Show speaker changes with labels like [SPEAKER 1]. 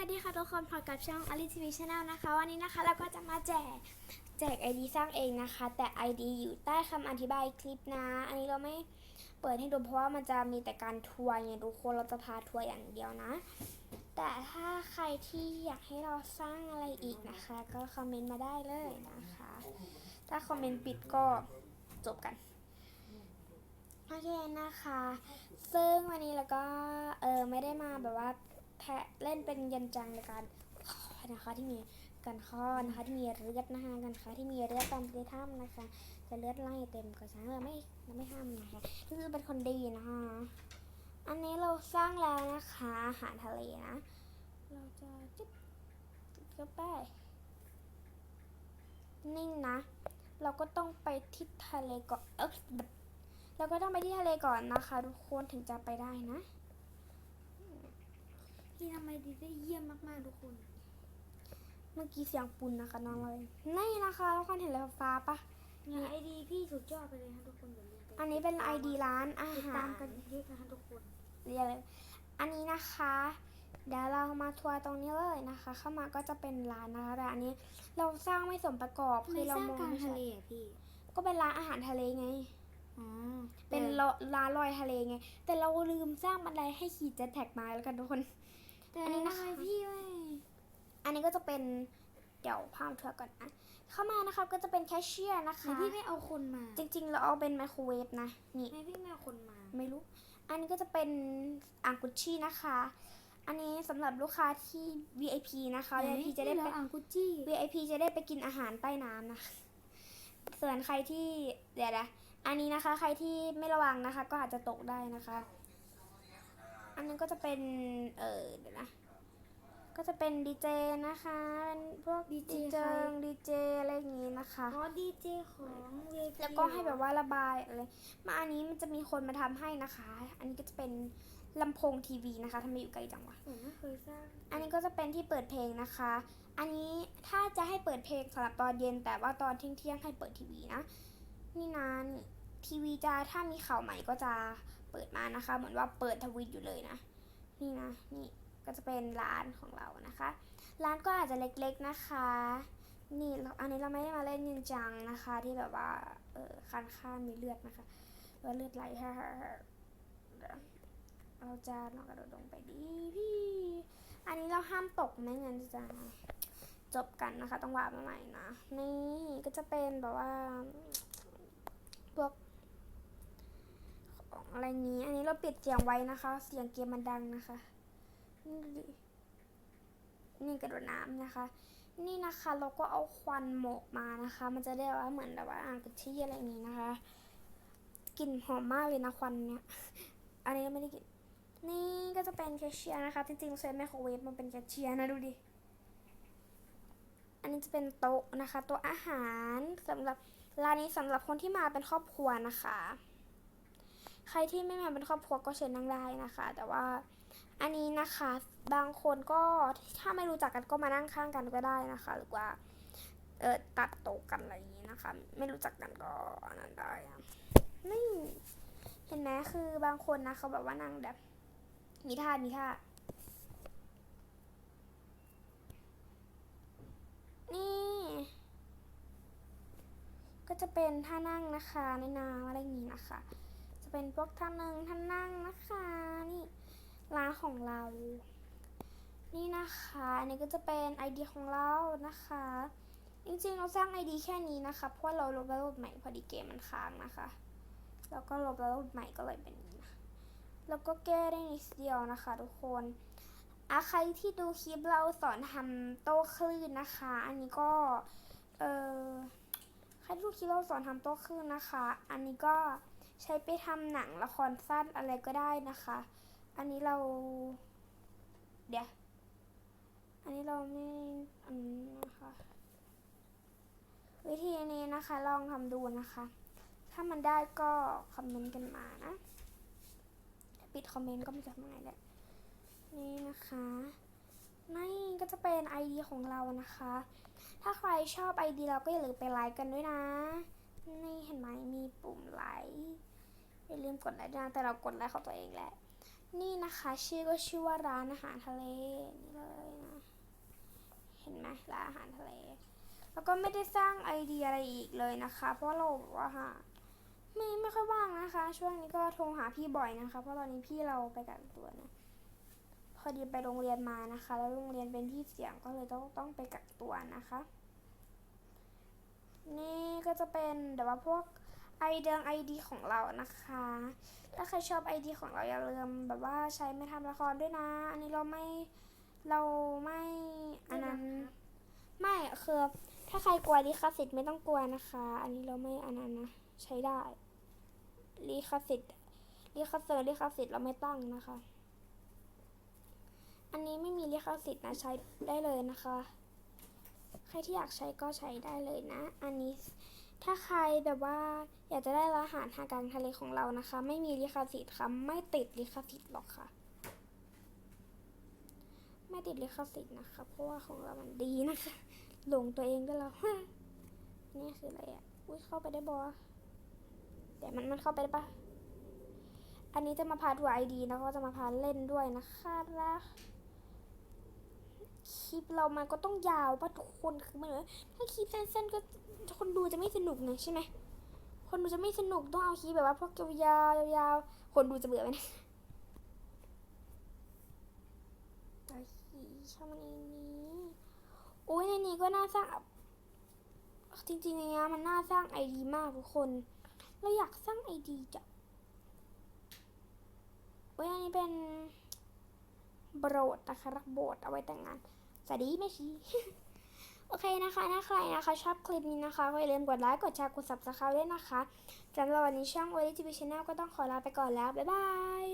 [SPEAKER 1] วัสดีค่ะทุกคนพบกับช่อง a l i t v Channel นะคะ วันนี้นะคะเราก็จะมาแจกแจก ID สร้างเองนะคะ แต่ ID อยู่ใต้คำอธิบายคลิปนะ อันนี้เราไม่เปิดให้ดูเพราะว่ามันจะมีแต่การทัวร์ไงทุกคนเราจะพาทัวร์อย่างเดียวนะ แต่ถ้าใครที่อยากให้เราสร้างอะไรอีกนะคะ ก็คอมเมนต์มาได้เลยนะคะ ถ้าคอมเมนต์ปิดก็จบกันโอเคนะคะ ซึ่งวันนี้เราก็เออไม่ได้มาแบบว่า เล่นเป็นยันจังในการนะคะที่มีการข้อนะคะที่มีเลือดนะคะการค้าที่มีเลือดตามที่ถ้ำนะคะ จะเลือดไล่เต็มก็ช้างเราไม่เราไม่ห้ามนะคะคือเป็นคนดีนะคะ อันนี้เราสร้างแล้วนะคะอาหารทะเลนะ เราจะจุ๊บจุ๊บเข้าไปนิ่งนะ เราก็ต้องไปที่ทะเลก่อนเออเราก็ต้องไปที่ทะเลก่อนนะคะ ทุกคนถึงจะไปได้นะ
[SPEAKER 2] พี่ทำไมดีได้เยี่ยมมากๆทุกคน
[SPEAKER 1] เมื่อกี้เสียงปุ่นนะคะน้องเลยนี่นะคะทุกคนเห็นเลยฟ้าปะ
[SPEAKER 2] เนี่ยไอดีพี่สุดยอดไปเลยนะทุกคนอย่าลืมไป
[SPEAKER 1] อันนี้เป็น ID ร้านอา
[SPEAKER 2] ติด
[SPEAKER 1] หา
[SPEAKER 2] ตารมกันเยอะนะคะทุกคน
[SPEAKER 1] เรียกเลยอันนี้นะคะ เดี๋ยวเรามาทัวร์ตรงนี้เลยนะคะ เข้ามาก็จะเป็นร้านนะคะแต่อันนี้เราสร้างไม่สมประกอบ
[SPEAKER 2] ทำไม
[SPEAKER 1] คือเรา
[SPEAKER 2] สร้าง
[SPEAKER 1] มอง
[SPEAKER 2] กลาง
[SPEAKER 1] ไม่
[SPEAKER 2] ทะ
[SPEAKER 1] ชัด
[SPEAKER 2] เลอะพี่
[SPEAKER 1] ก็เป็นร้านอาหารทะเลไง
[SPEAKER 2] อ๋อ
[SPEAKER 1] เป็นโลร้านลอยทะเลไง แต่เราลืมสร้างบันไดให้ขี่เจ็ตแท็กมาแล้วกันทุกคน
[SPEAKER 2] แต่
[SPEAKER 1] อันนี้
[SPEAKER 2] ทำ
[SPEAKER 1] นะคะ
[SPEAKER 2] ไมพี่ไม่
[SPEAKER 1] อันนี้ก็จะเป็นเดี๋ยวพามเธอก่อนนะเข้ามานะคะก็จะเป็นแคชเชียร์นะ
[SPEAKER 2] ทำไม
[SPEAKER 1] คะ
[SPEAKER 2] พี่ไม่เอาคนมา
[SPEAKER 1] จริง ๆ เราเอาเป็นไมโครเวฟนะนี่
[SPEAKER 2] ทำไมพี่ไม่เอาคนมา
[SPEAKER 1] ไม่รู้ อันนี้ก็จะเป็นอ่างกุชชี่นะคะ อันนี้สำหรับลูกค้าที่ VIP นะคะ VIP จะได้
[SPEAKER 2] เหร
[SPEAKER 1] ไป
[SPEAKER 2] ออังกุจี้
[SPEAKER 1] VIP จะได้ไปกินอาหารใต้น้ำนะคะส่วนใครที่เดี๋ยวนะอันนี้นะคะ ใครที่ไม่ระวังนะคะ ก็อาจจะตกได้นะคะอันนั้น ก็จะเป็น เออเดี๋ยวนะ ก็จะเป็นดีเจนะคะ เป็นพวกดีเจดีเจอะไรอย่างงี้นะคะ
[SPEAKER 2] อ๋อดีเจของเวที
[SPEAKER 1] แล้วก็ให้แบบว่าระบายอะไร มาอันนี้มันจะมีคนมาทำให้นะคะ อันนี้ก็จะเป็นลำโพงทีวีนะคะทำไมอยู่ไกลจังวะ
[SPEAKER 2] ผมไม่เคยสร้าง
[SPEAKER 1] อันนี้ก็จะเป็นที่เปิดเพลงนะคะ อันนี้ถ้าจะให้เปิดเพลงสำหรับตอนเย็น แต่ว่าตอนเที่ยงเที่ยงๆให้เปิดทีวีนะ นี่นะนี่ ทีวีจะถ้ามีข่าวใหม่ก็จะเปิดมานะคะ เหมือนว่าเปิดทวิตอยู่เลยนะ นี่นะนี่ก็จะเป็นร้านของเรานะคะ ร้านก็อาจจะเล็กๆนะคะ นี่อันนี้เราไม่ได้มาเล่นยินจังนะคะ ที่แบบว่าเออคันข้างมีเลือดนะคะเลือดเลือดไหลฮ่าฮ่าเราจะลองกระโดดลงไปดีพี่อันนี้เราห้ามตกไม่งั้นจะจบกันนะคะต้องวาดมาใหม่นะนี่ก็จะเป็นแบบว่าพวก องอะไรนี้ อันนี้เราปิดเสียงไว้นะคะ เสียงเกมมันดังนะคะ นี่กระโดดน้ำนะคะ นี่นะคะเราก็เอาควันหมกมานะคะ มันจะได้ว่าเหมือนแบบว่าอ่างกะทิอะไรอย่างนี้นะคะกลิ่นหอมมากเลยนะควันเนี่ย อันนี้ไม่ได้กิน นี่ก็จะเป็นแคชเชียร์นะคะ จริงๆใช้ไมโครเวฟมันเป็นแคชเชียร์นะดูดิ อันนี้จะเป็นโต๊ะนะคะโต๊ะอาหารสำหรับร้านนี้สำหรับคนที่มาเป็นครอบครัวนะคะ ใครที่ไม่มาเป็นครอบครัวก็เชิญนั่งได้นะคะ แต่ว่าอันนี้นะคะบางคนก็ถ้าไม่รู้จักกันก็มานั่งข้างกันก็ได้นะคะ หรือว่าเออตัดโต๊ะกันอะไรอย่างนี้นะคะ ไม่รู้จักกันก็อันนั้นได้นี่เห็นไหมคือบางคนนะเขาแบบว่านั่งแบบ มีท่ามีท่านี่ ก็จะเป็นท่านั่งนะคะในน้ำอะไรอย่างนี้นะคะ จะเป็นพวกท่านั่งท่านั่งนะคะ นี่ร้านของเรา นี่นะคะ อันนี้ก็จะเป็นไอเดียของเรานะคะ จริงๆเราสร้างไอดีแค่นี้นะคะ เพราะเราลบแล้วลบใหม่พอดีเกมมันค้างนะคะ แล้วก็ลบแล้วลบใหม่ก็เลยเป็นนี้นะแล้วก็แก้ได้นิดเดียวนะคะทุกคนอะใครที่ดูคลิปเราสอนทำโต้คลื่นนะคะ อันนี้ก็เออใครดูคลิปเราสอนทำโต้คลื่นนะคะ อันนี้ก็ ใช้ไปทำหนังละครสั้นอะไรก็ได้นะคะ อันนี้เรา เดี๋ยว อันนี้เราไม่อันนี้นะคะ วิธีนี้นะคะ ลองทำดูนะคะ ถ้ามันได้ก็คอมเมนต์กันมานะ ปิดคอมเมนต์ก็ไม่จะทำไงแหละ นี่นะคะนี่ก็จะเป็น ID ของเรานะคะ ถ้าใครชอบ ID เราก็อย่าลืมไปไลค์กันด้วยนะ นี่เห็นไหมมีปุ่มไลค์อย่าลืมกดไลค์ด้วยนะแต่เรากดไลค์ของตัวเองแหละ นี่นะคะชื่อก็ชื่อว่าร้านอาหารทะเลนี่เลยนะเห็นไหมร้านอาหารทะเล แล้วก็ไม่ได้สร้างไอเดียอะไรอีกเลยนะคะ เพราะเราแบบว่าหาไม่ไม่ค่อยว่างนะคะ ช่วงนี้ก็โทรหาพี่บ่อยนะคะ เพราะตอนนี้พี่เราไปกักตัวนะพอดีไปโรงเรียนมานะคะ แล้วโรงเรียนเป็นที่เสี่ยงก็เลยต้องต้องไปกักตัวนะคะ นี่ก็จะเป็นแต่ว่าพวกไอเดียไอดีของเรานะคะ ถ้าใครชอบไอดีของเราอย่าลืมแบบว่าใช้ไม่ทำละครด้วยนะ อันนี้เราไม่เราไม่อันนั้นไม่คือถ้าใครกลัวลิขสิทธิ์ไม่ต้องกลัวนะคะ อันนี้เราไม่อันนั้นนะใช้ได้ลิขสิทธิ์ลิขสิทธิ์ลิขสิทธิ์เราไม่ตั้งนะคะ อันนี้ไม่มีลิขสิทธิ์นะใช้ได้เลยนะคะ ใครที่อยากใช้ก็ใช้ได้เลยนะ อันนี้ถ้าใครแบบว่าอยากจะได้ร้าหารทางกางทะเลของเรานะคะ ไม่มีลิขสิทธิ์ค่ะไม่ติดลิขสิทธิ์หรอกค่ะ ไม่ติดลิขสิทธิ์นะคะ เพราะว่าของเรามันดีนะคะหลงตัวเองด้วยเรานี่คืออะไรอะอุ้ยเข้าไปได้บอแต่มันมันเข้าไปได้ปะอันนี้จะมาพาทัวร์ไอดีแล้วก็จะมาพาเล่นด้วยนะคะแล้ว คลิปเรามันก็ต้องยาวปะทุกคนคือมันเมือนถ้าคลิปสั้นๆก็คนดูจะไม่สนุกไงใช่ไหมคนดูจะไม่สนุกต้องเอาคลิปแบบว่าพวกยาวๆยาวๆคนดูจะเบื่อไหมนะโอเคช่องมันในนี้อุ้ยในนี้ก็น่าสร้างจริงๆในนี้มันน่าสร้างไอดีมากทุกคน เราอยากสร้างไอดีจ้ะอุ้ยอันนี้เป็น โบรดนะคะ รักโบดเอาไว้แต่งงาน สวัสดีแม่ชีโอเคนะคะถ้าใครนะคะ ชอบคลิปนี้นะคะก็อย่าลืมกดไลค์กดแชร์กดซับสไครต์ด้วยนะคะสำหรับวันนี้ช่อง o อ i g i n Channel ก็ต้องขอลาไปก่อนแล้ว บ๊ายบาย